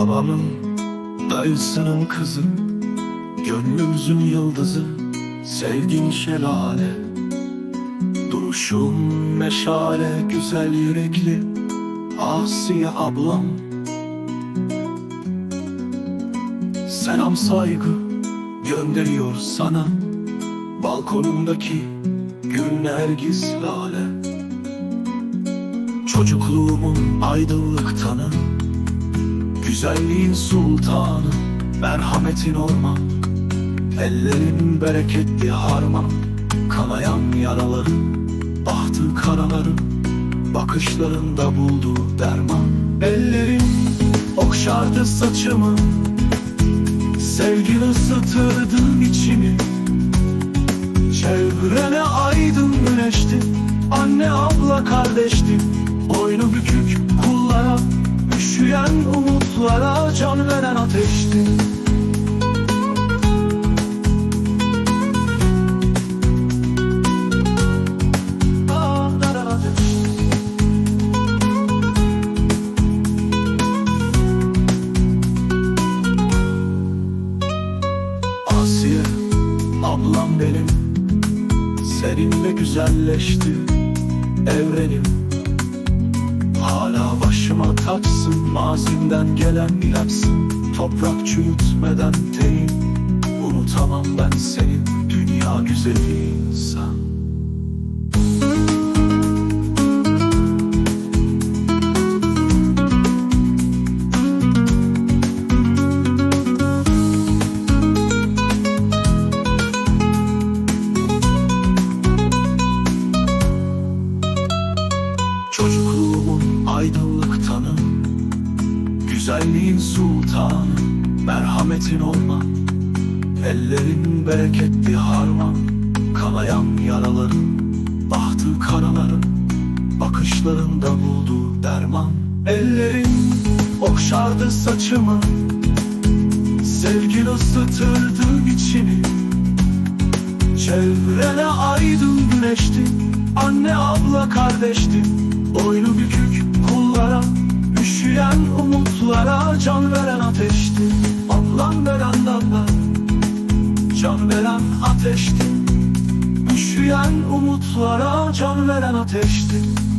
Babamın, dayısının kızı Gönlümüzün yıldızı Sevgin şelale. Duruşun meşale Güzel yürekli Asiye ablam. Selam saygı Gönderiyor sana Balkonumdaki Gül nergis lale. Çocukluğumun aydınlık tanı Güzelliğin sultanı Merhametin orman Ellerin bereketli harman Kanayan yaraların Bahtı karaların Bakışlarında buldu derman. Ellerin okşardı saçımı Sevgin ısıtırdı içimi. Çevrene aydın güneşti Anne abla kardeşti ateşti. Ablam benim. Seninle güzelleşti evrenim. Hala başıma taçsın Mazimden gelen ilaçsın Toprak çürütmeden teyin Unutamam ben senin Dünya güzeli insan. Çocukluğumun aydınlık Güzelliğin sultanı Merhametin olma Ellerin bereketli harman Kanayan yaraların Bahtı karaların Bakışlarında buldu derman. Ellerin okşardı saçımı Sevgin ısıtırdı içimi Çevrene aydın güneşti Anne abla kardeşti. Boynu bükük kullara Üşüyen umutlara veren ateşti. Üşüyen umutlara Can veren ateşti